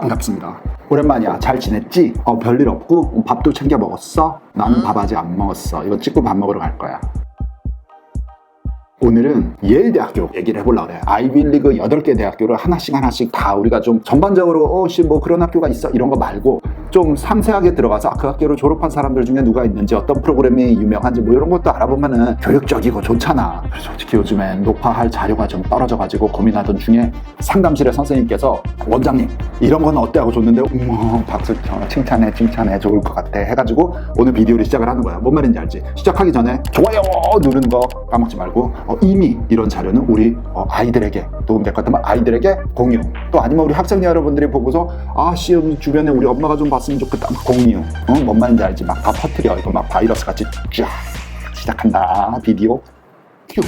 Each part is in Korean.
반갑습니다. 오랜만이야. 잘 지냈지? 어, 별일 없고? 밥도 챙겨 먹었어? 나는 밥 아직 안 먹었어. 이거 찍고 밥 먹으러 갈 거야. 오늘은 예일 대학교 얘기를 해보려고 그래. 아이빌리그 8개 대학교를 하나씩 하나씩 다 우리가 좀 전반적으로 어, 씨, 뭐 그런 학교가 있어. 이런 거 말고 좀 상세하게 들어가서 아, 그 학교를 졸업한 사람들 중에 누가 있는지 어떤 프로그램이 유명한지 뭐 이런 것도 알아보면은 교육적이고 좋잖아. 그래서 솔직히 요즘엔 녹화할 자료가 좀 떨어져가지고 고민하던 중에 상담실의 선생님께서 원장님 이런 건 어때 하고 줬는데 음, 박수 쳐 칭찬해 칭찬해 좋을 것 같아 해가지고 오늘 비디오를 시작을 하는 거야. 뭔 말인지 알지? 시작하기 전에 좋아요 누르는 거 까먹지 말고 어, 이미 이런 자료는 우리 어, 아이들에게 도움될 것 같으면 아이들에게 공유 또 아니면 우리 학생 여러분들이 보고서 아씨 주변에 우리 엄마가 좀 봤으면 좋겠다 막 공유 어? 뭔 말인지 알지? 막 다 퍼뜨려 이거 막 바이러스 같이 쫙 시작한다 비디오 큐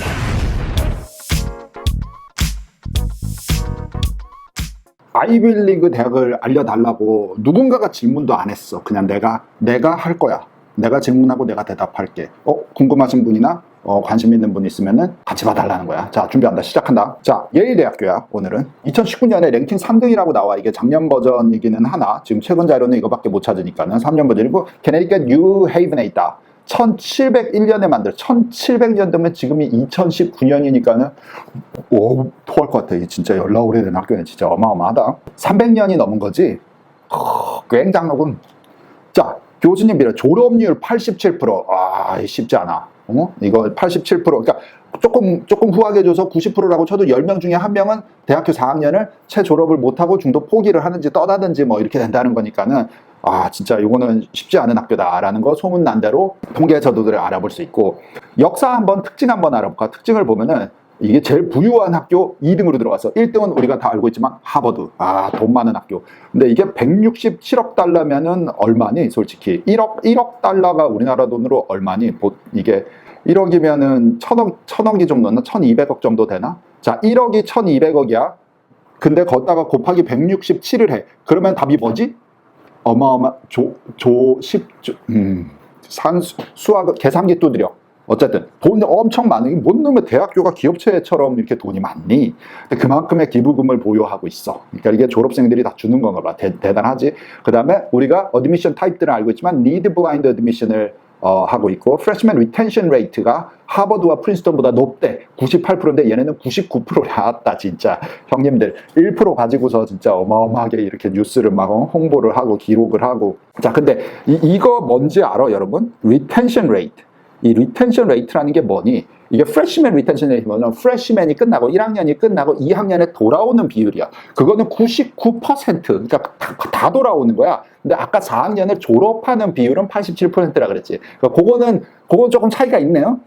아이빌리그 대학을 알려달라고 누군가가 질문도 안 했어. 그냥 내가 내가 할 거야. 내가 질문하고 내가 대답할게. 어 궁금하신 분이나 어, 관심 있는 분 있으면은 같이 봐달라는 거야. 자 준비한다. 시작한다. 자 예일대학교야. 오늘은 2019년에 랭킹 3등이라고 나와. 이게 작년 버전이기는 하나 지금 최근 자료는 이거밖에 못 찾으니까는 3년 버전이고 캐네디켓 뉴헤이븐에 있다. 1701년에 만들 1700년도면 지금이 2019년이니까는 오 토할 것 같아 이게 진짜 연락 오래된 학교네 진짜 어마어마하다 300년이 넘은 거지 허, 굉장하군 자 교수님비라 졸업률 87%아 쉽지 않아 어? 이거 87% 그러니까 조금 조금 후하게 줘서 90%라고 쳐도 10명 중에 한 명은 대학교 4학년을 채 졸업을 못 하고 중도 포기를 하는지 떠나든지 뭐 이렇게 된다는 거니까는 아 진짜 이거는 쉽지 않은 학교다라는 거 소문난 대로 통계 저도들을 알아볼 수 있고 역사 한번 특징 한번 알아볼까 특징을 보면은 이게 제일 부유한 학교 2등으로 들어갔어 1등은 우리가 다 알고 있지만 하버드. 아 돈 많은 학교. 근데 이게 167억 달러면은 얼마니 솔직히? 1억 1억 달러가 우리나라 돈으로 얼마니? 보- 이게 1억이면은 천억 천억이 좀 넘나 1200억 정도 되나? 자 1억이 1200억이야. 근데 걷다가 곱하기 167을 해. 그러면 답이 뭐지? 어마어마 조조 10 음, 산수 수학 계산기 두드려 어쨌든 돈 엄청 많은 뭔 놈의 대학교가 기업체처럼 이렇게 돈이 많니? 근데 그만큼의 기부금을 보유하고 있어. 그러니까 이게 졸업생들이 다 주는 건가 봐. 대, 대단하지. 그 다음에 우리가 어드미션 타입들은 알고 있지만 리드 블라인드 어드미션을 어, 하고 있고 프레시맨 리텐션 레이트가 하버드와 프린스턴보다 높대 98%인데 얘네는 99%를 나왔다 진짜 형님들 1% 가지고서 진짜 어마어마하게 이렇게 뉴스를 막 어, 홍보를 하고 기록을 하고 자 근데 이, 이거 뭔지 알아 여러분? 리텐션 레이트 이 리텐션 레이트라는 게 뭐니? 이게 프레시맨 리텐션 레이트 뭐냐면 프레시맨이 끝나고 1학년이 끝나고 2학년에 돌아오는 비율이야. 그거는 99% 그러니까 다, 다 돌아오는 거야. 근데 아까 4학년을 졸업하는 비율은 87%라 그랬지. 그러니까 그거는 그건 조금 차이가 있네요.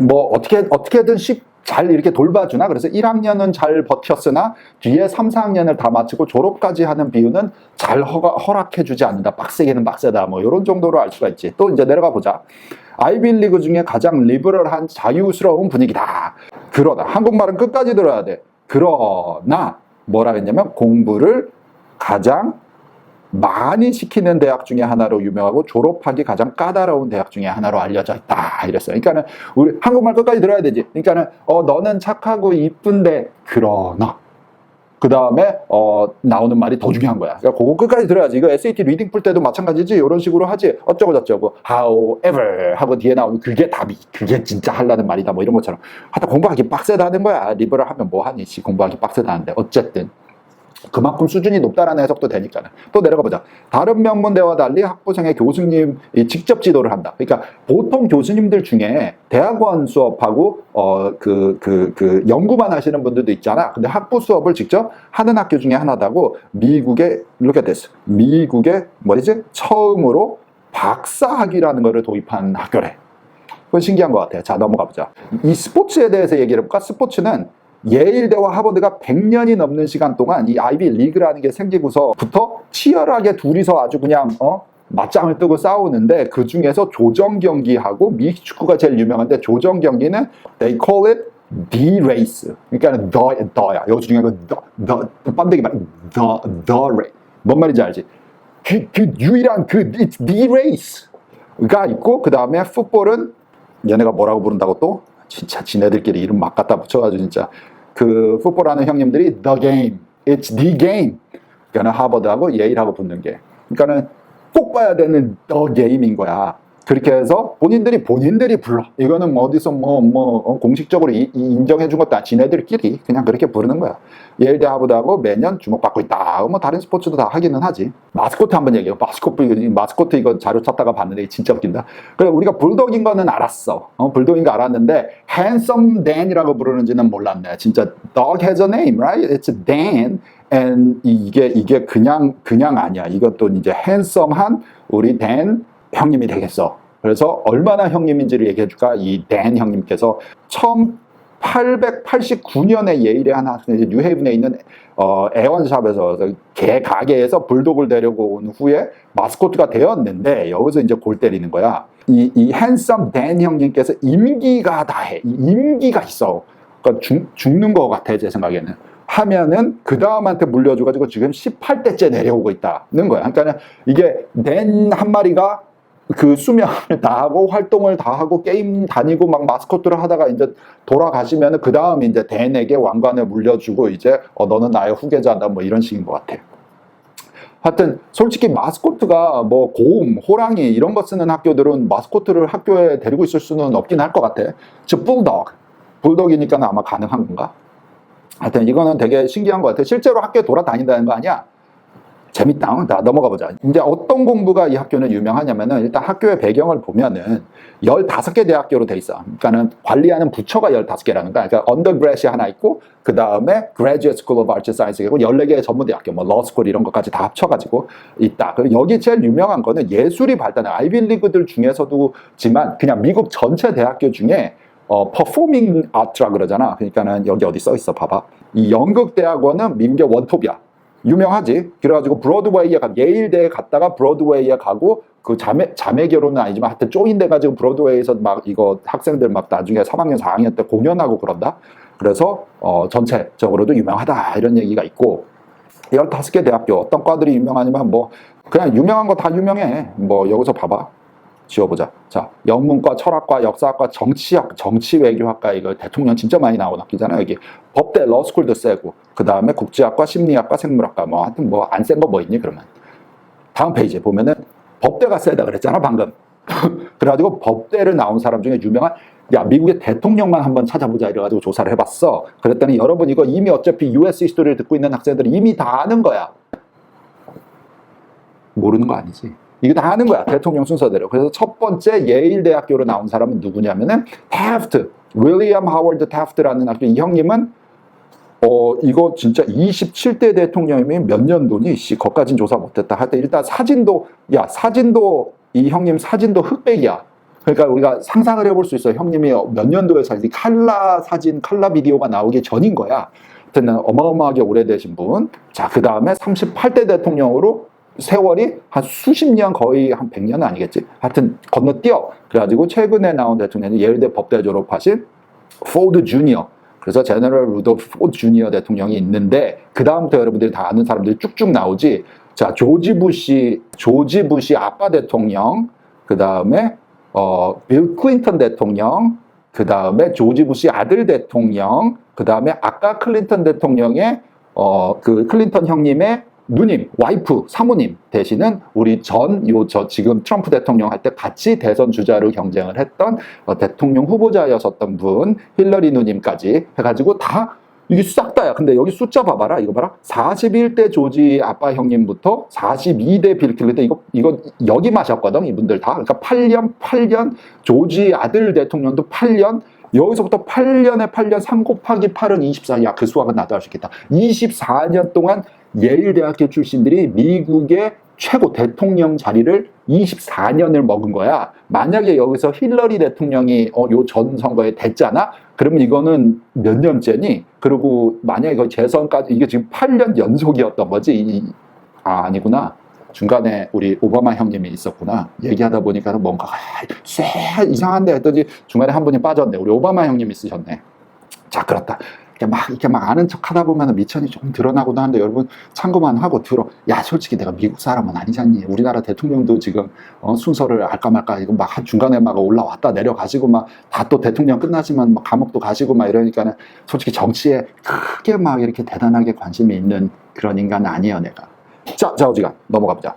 뭐 어떻게 어떻게든 씩잘 이렇게 돌봐주나 그래서 1학년은 잘 버텼으나 뒤에 3, 4학년을 다 마치고 졸업까지 하는 비율은 잘 허가, 허락해주지 않는다 빡세게는 빡세다 뭐 이런 정도로 알 수가 있지 또 이제 내려가 보자 아이빌리그 중에 가장 리버럴한 자유스러운 분위기다 그러나 한국말은 끝까지 들어야 돼 그러나 뭐라 했냐면 공부를 가장 많이 시키는 대학 중에 하나로 유명하고 졸업하기 가장 까다로운 대학 중에 하나로 알려져 있다 이랬어요. 그러니까는 우리 한국말 끝까지 들어야 되지. 그러니까는 어 너는 착하고 이쁜데 그러나 그 다음에 어 나오는 말이 더 중요한 거야. 그러니까 그거 끝까지 들어야지. 이거 SAT 리딩 풀 때도 마찬가지지. 이런 식으로 하지. 어쩌고 저쩌고 however 하고 뒤에 나오는 그게 답이 그게 진짜 하려는 말이다. 뭐 이런 것처럼 하다 공부하기 빡세다는 거야. 리버를 하면 뭐 하니? 씨 공부하기 빡세다는데 어쨌든. 그만큼 수준이 높다라는 해석도 되니까는 또 내려가 보자. 다른 명문대와 달리 학부생의 교수님 이 직접 지도를 한다. 그러니까 보통 교수님들 중에 대학원 수업하고 어 그 그 그 연구만 하시는 분들도 있잖아. 근데 학부 수업을 직접 하는 학교 중에 하나다고 미국의 이렇게 됐어. 미국의 뭐지 처음으로 박사학위라는 거를 도입한 학교래. 그건 신기한 것 같아요. 자 넘어가 보자. 이 스포츠에 대해서 얘기를 해볼까? 스포츠는 예일대와 하버드가 100년이 넘는 시간 동안 이 아이비 리그라는 게 생기고서부터 치열하게 둘이서 아주 그냥 어 맞짱을 뜨고 싸우는데 그 중에서 조정 경기하고 미 축구가 제일 유명한데 조정 경기는 they call it the race. 그러니까 the the야. 여기 중요한 건 the the 뻔데기 말 the the race. 뭔 말인지 알지? 그, 그 유일한 그 it's the race가 있고 그 다음에 풋볼은 얘네가 뭐라고 부른다고 또? 진짜 지네들끼리 이름 막 갖다 붙여가지고 진짜 그 풋볼하는 형님들이 the game, it's the game 그러니까 하버드하고 예일하고 붙는 게. 그러니까는 꼭 봐야 되는 더 게임인 거야. 그렇게 해서 본인들이 본인들이 불러. 이거는 뭐 어디서 뭐, 뭐, 어, 공식적으로 이- 이 인정해 준 것도 아니야. 지네들끼리 그냥 그렇게 부르는 거야. 예일대 하버드하고 매년 주목받고 있다. 뭐 다른 스포츠도 다 하기는 하지. 마스코트 한번 얘기해요. 마스코트, 마스코트 이거 자료 찾다가 봤는데 진짜 웃긴다. 그래, 우리가 불독인 거는 알았어. 어, 불독인 거 알았는데, handsome Dan이라고 부르는지는 몰랐네. 진짜, dog has a name, right? It's Dan. And 이게, 이게 그냥, 그냥 아니야. 이것도 이제 handsome한 우리 Dan 형님이 되겠어. 그래서 얼마나 형님인지를 얘기해 줄까? 이 Dan 형님께서 1889년에 예일에 하나, 이제 뉴헤이븐에 있는 어, 애원샵에서 개 가게에서 불독을 데리고 온 후에 마스코트가 되었는데 여기서 이제 골 때리는 거야. 이, 이 핸섬 댄 형님께서 임기가 다해. 이 임기가 있어. 그러니까 죽, 죽는 것 같아, 제 생각에는. 하면은 그 다음한테 물려줘가지고 지금 18대째 내려오고 있다는 거야. 그러니까 이게 댄한 마리가 그 수명을 다 하고 활동을 다 하고 게임 다니고 막 마스코트를 하다가 이제 돌아가시면은 그 다음 이제 댄에게 왕관을 물려주고 이제 어 너는 나의 후계자다 뭐 이런 식인 것 같아. 하여튼 솔직히 마스코트가 뭐 곰, 호랑이 이런 거 쓰는 학교들은 마스코트를 학교에 데리고 있을 수는 없긴 할 것 같아. 즉 불독, 불독이니까 아마 가능한 건가? 하여튼 이거는 되게 신기한 것 같아. 실제로 학교에 돌아다닌다는 거 아니야? 재밌다. 자, 넘어가 보자. 이제 어떤 공부가 이 학교는 유명하냐면은 일단 학교의 배경을 보면은 15개 대학교로 돼 있어. 그러니까는 관리하는 부처가 15개라는 거야. 그러니까 언더그레시 하나 있고 그 다음에 Graduate School of Arts and Science이고 14개의 전문 대학교, 뭐 러스쿨 이런 것까지 다 합쳐 가지고 있다. 그리고 여기 제일 유명한 거는 예술이 발달한 아이빌리그들 중에서도지만 그냥 미국 전체 대학교 중에 어, 퍼포밍 아트라 그러잖아. 그러니까는 여기 어디 써 있어. 봐봐. 이 연극 대학원은 미국의 원톱이야. 유명하지. 그래가지고 브로드웨이에 가, 예일대에 갔다가 브로드웨이에 가고 그 자매, 자매 결혼은 아니지만 하여튼 쪼인돼 가지고 브로드웨이에서 막 이거 학생들 막 나중에 3학년, 4학년 때 공연하고 그런다. 그래서 어, 전체적으로도 유명하다. 이런 얘기가 있고 15개 대학교 어떤 과들이 유명하냐면 뭐 그냥 유명한 거 다 유명해. 뭐 여기서 봐봐. 지워보자. 자, 영문과, 철학과, 역사학과, 정치학, 정치외교학과 이거 대통령 진짜 많이 나오는 학교잖아요. 여기 법대, 러스쿨도 세고 그 다음에 국제학과, 심리학과, 생물학과 뭐 하여튼 뭐 안 센 거 뭐 있니 그러면 다음 페이지에 보면은 법대가 세다 그랬잖아 방금. 그래가지고 법대를 나온 사람 중에 유명한 야 미국의 대통령만 한번 찾아보자 이래가지고 조사를 해봤어. 그랬더니 여러분 이거 이미 어차피 US 히스토리를 듣고 있는 학생들이 이미 다 아는 거야. 모르는 거 아니지. 이거 다 아는 거야. 대통령 순서대로. 그래서 첫 번째 예일 대학교로 나온 사람은 누구냐면은 타프트, 윌리엄 하워드 타프트라는 학교. 이 형님은 어 이거 진짜 27대 대통령이 몇 년도니? 씨, 거까진 조사 못했다. 하여튼 일단 사진도 야 사진도 이 형님 사진도 흑백이야. 그러니까 우리가 상상을 해볼 수 있어요. 형님이 몇 년도에 사진, 칼라 사진, 칼라 비디오가 나오기 전인 거야. 하여튼 어마어마하게 오래되신 분. 자, 그 다음에 38대 대통령으로 세월이 한 수십 년 거의 한 100년은 아니겠지. 하여튼 건너뛰어. 그래가지고 최근에 나온 대통령이 예일대 법대 졸업하신 포드 주니어. 그래서 제너럴 루돌프 포드 주니어 대통령이 있는데 그 다음부터 여러분들이 다 아는 사람들이 쭉쭉 나오지. 자, 조지 부시, 조지 부시 아빠 대통령. 그 다음에 어, 빌 클린턴 대통령. 그 다음에 조지 부시 아들 대통령. 그 다음에 아까 클린턴 대통령의 어, 그 클린턴 형님의 누님, 와이프, 사모님 대신은 우리 전, 요, 저 지금 트럼프 대통령 할 때 같이 대선 주자로 경쟁을 했던 어, 대통령 후보자였었던 분, 힐러리 누님까지 해가지고 다 이게 싹 다야. 근데 여기 숫자 봐봐라. 이거 봐라. 41대 조지 아빠 형님부터 42대 빌 클린턴 이거 이거 여기 마셨거든. 이분들 다. 그러니까 8년 8년 조지 아들 대통령도 8년 여기서부터 8년에 8년 3 곱하기 8은 24. 야, 그 수학은 나도 할 수 있겠다. 24년 동안 예일대학교 출신들이 미국의 최고 대통령 자리를 24년을 먹은 거야. 만약에 여기서 힐러리 대통령이 어, 요 전 선거에 됐잖아? 그러면 이거는 몇 년째니? 그리고 만약에 그 재선까지, 이게 지금 8년 연속이었던 거지? 이- 아, 아니구나. 중간에 우리 오바마 형님이 있었구나. 얘기하다 보니까 뭔가가 쎄 이상한데 했더니 중간에 한 분이 빠졌네. 우리 오바마 형님 있으셨네. 자, 그렇다. 이렇게 막, 이렇게 막 아는 척 하다 보면 미천이 조금 드러나고도 하는데 여러분 참고만 하고 들어. 야, 솔직히 내가 미국 사람은 아니잖니. 우리나라 대통령도 지금 어, 순서를 알까 말까 이거 막한 중간에 막 올라왔다 내려가시고 막 다 또 대통령 끝나지만 막 감옥도 가시고 막 이러니까는 솔직히 정치에 크게 막 이렇게 대단하게 관심이 있는 그런 인간은 아니에요, 내가. 자, 자, 어지간 넘어가 보자.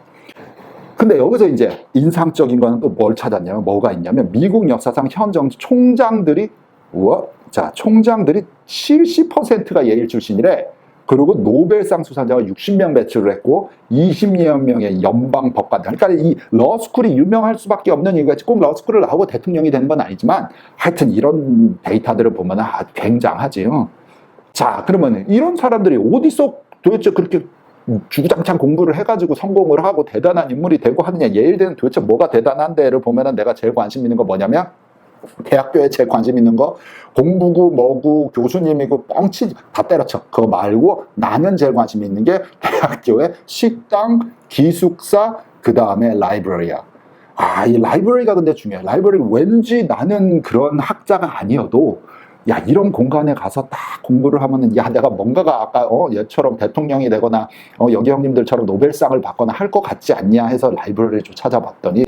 근데 여기서 이제 인상적인 거는 또 뭘 찾았냐면 뭐가 있냐면 미국 역사상 현 정치 총장들이 우와. 자 총장들이 70%가 예일 출신이래. 그리고 노벨상 수상자가 60명 배출을 했고 20여 명의 연방 법관들. 그러니까 이 러스쿨이 유명할 수밖에 없는 이유가 꼭 러스쿨을 나오고 대통령이 되는 건 아니지만 하여튼 이런 데이터들을 보면 아, 굉장하지. 요 자 그러면 이런 사람들이 어디서 도대체 그렇게 주구장창 공부를 해가지고 성공을 하고 대단한 인물이 되고 하느냐. 예일대는 도대체 뭐가 대단한데를 보면은 내가 제일 관심 있는 거 뭐냐면 대학교에 제일 관심 있는 거 공부고 뭐고 교수님이고 뻥치 다 때려쳐. 그거 말고 나는 제일 관심 있는 게 대학교의 식당 기숙사 그 다음에 라이브러리야. 아 이 라이브러리가 근데 중요해. 라이브러리 왠지 나는 그런 학자가 아니어도 야 이런 공간에 가서 딱 공부를 하면은 야 내가 뭔가가 아까 어 얘처럼 대통령이 되거나 어 여기 형님들처럼 노벨상을 받거나 할 것 같지 않냐 해서 라이브러리를 좀 찾아봤더니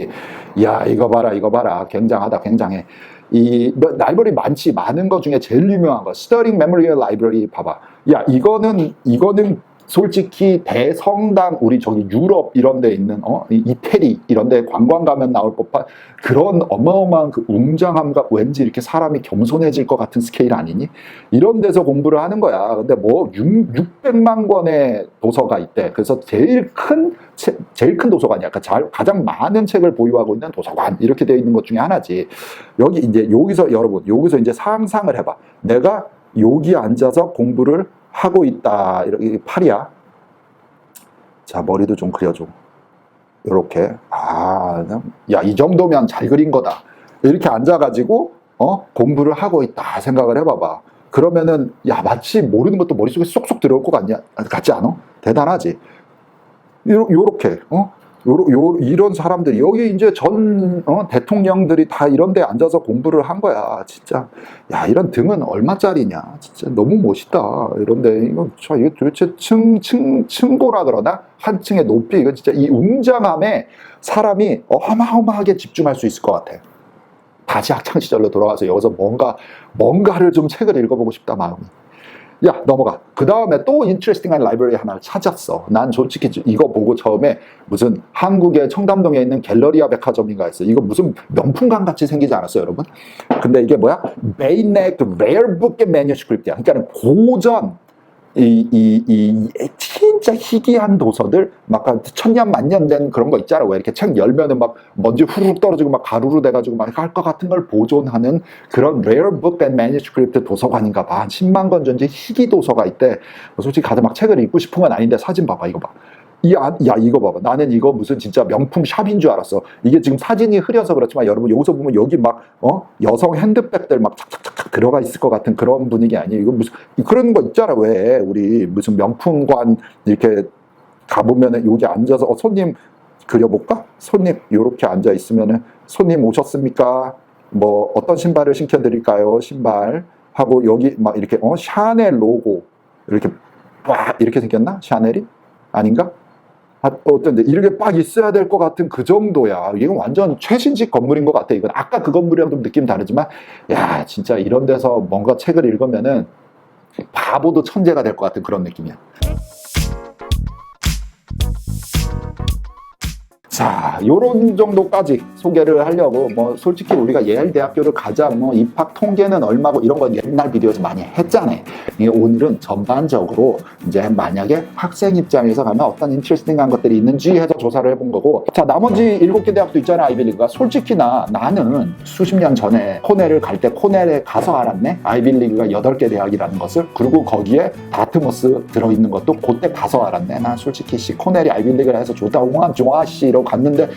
야 이거 봐라 이거 봐라. 굉장하다 굉장해. 이 뭐, 라이브러리 많지. 많은 것 중에 제일 유명한 거 스터링 메모리얼 라이브러리 봐봐. 야 이거는 이거는 솔직히 대성당 우리 저기 유럽 이런 데 있는 어 이- 이태리 이런 데 관광 가면 나올 법한 그런 어마어마한 그 웅장함과 왠지 이렇게 사람이 겸손해질 것 같은 스케일 아니니? 이런 데서 공부를 하는 거야. 근데 뭐 6, 600만 권의 도서가 있대. 그래서 제일 큰 책- 제일 큰 도서관이야. 그러니까 잘- 가장 많은 책을 보유하고 있는 도서관 이렇게 되어 있는 것 중에 하나지. 여기 이제 여기서 여러분 여기서 이제 상상을 해봐. 내가 여기 앉아서 공부를 하고 있다. 이렇게 팔이야. 자 머리도 좀 그려줘. 이렇게 아, 야 이 정도면 잘 그린 거다. 이렇게 앉아가지고 어 공부를 하고 있다 생각을 해봐봐. 그러면은 야 마치 모르는 것도 머릿속에 쏙쏙 들어올 것 같냐 같지 않아? 대단하지. 요, 요렇게 어 요러, 요, 이런 사람들이 여기 이제 전 어, 대통령들이 다 이런 데 앉아서 공부를 한 거야. 진짜. 야 이런 등은 얼마짜리냐. 진짜 너무 멋있다. 이런데 이거 저 이거 도대체 층 층 층고라 그러나? 한 층의 높이. 이거 진짜 이 웅장함에 사람이 어마어마하게 집중할 수 있을 것 같아. 다시 학창 시절로 돌아가서 여기서 뭔가 뭔가를 좀 책을 읽어보고 싶다 마음이 야 넘어가. 그 다음에 또 인트레스팅한 라이브러리 하나를 찾았어. 난 솔직히 이거 보고 처음에 무슨 한국의 청담동에 있는 갤러리아 백화점인가 했어. 이거 무슨 명품관 같이 생기지 않았어요 여러분? 근데 이게 뭐야? 베이넥 레어 북의 매뉴스크립트야. 그러니까 고전 이, 이, 이, 진짜 희귀한 도서들, 막한 천년 만년 된 그런 거 있잖아. 왜 이렇게 책 열면은 막 먼지 후루룩 떨어지고 막 가루로 돼가지고 막 할 것 같은 걸 보존하는 그런 book and manuscript 도서관인가 봐. 한 10만 권 전지 희귀 도서가 있대. 솔직히 가서 막 책을 읽고 싶은 건 아닌데 사진 봐봐, 이거 봐. 이, 안- 야, 이거 봐봐. 나는 이거 무슨 진짜 명품 샵인 줄 알았어. 이게 지금 사진이 흐려서 그렇지만 여러분 여기서 보면 여기 막, 어? 여성 핸드백들 막 착착착착 들어가 있을 것 같은 그런 분위기 아니에요. 이거 무슨, 그런 거 있잖아. 왜? 우리 무슨 명품관 이렇게 가보면은 여기 앉아서, 어, 손님 그려볼까? 손님, 요렇게 앉아 있으면은 손님 오셨습니까? 뭐, 어떤 신발을 신겨드릴까요? 신발. 하고 여기 막 이렇게, 어, 샤넬 로고. 이렇게, 와, 이렇게 생겼나? 샤넬이? 아닌가? 아, 어떤데 이렇게 빡 있어야 될 것 같은 그 정도야. 이건 완전 최신식 건물인 것 같아. 이건 아까 그 건물이랑 좀 느낌 다르지만, 야 진짜 이런 데서 뭔가 책을 읽으면은 바보도 천재가 될 것 같은 그런 느낌이야. 자, 요런 정도까지 소개를 하려고, 뭐, 솔직히 우리가 예일 대학교를 가자, 뭐, 입학 통계는 얼마고, 이런 건 옛날 비디오에서 많이 했잖아요. 이 오늘은 전반적으로, 이제 만약에 학생 입장에서 가면 어떤 인트레스팅한 것들이 있는지 해서 조사를 해본 거고, 자, 나머지 일곱 개 대학도 있잖아, 아이빌리그가. 솔직히 나, 나는 수십 년 전에 코넬을 갈 때 코넬에 가서 알았네? 아이빌리그가 여덟 개 대학이라는 것을. 그리고 거기에 다트머스 들어 있는 것도 그때 가서 알았네. 나 솔직히 씨, 코넬이 아이빌리그를 해서 좋다, 홍합 좋아, 씨, 이러고 갔는데,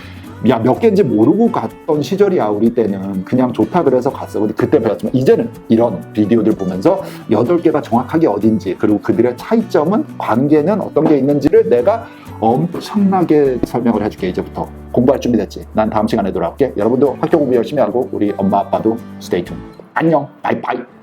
야, 몇 개인지 모르고 갔던 시절이야, 우리 때는. 그냥 좋다 그래서 갔어. 근데 그때 배웠지만, 이제는 이런 비디오들 보면서 여덟 개가 정확하게 어딘지, 그리고 그들의 차이점은, 관계는 어떤 게 있는지를 내가 엄청나게 설명을 해줄게, 이제부터. 공부할 준비 됐지? 난 다음 시간에 돌아올게. 여러분도 학교 공부 열심히 하고, 우리 엄마, 아빠도 스테이tuned. 안녕, 바이바이.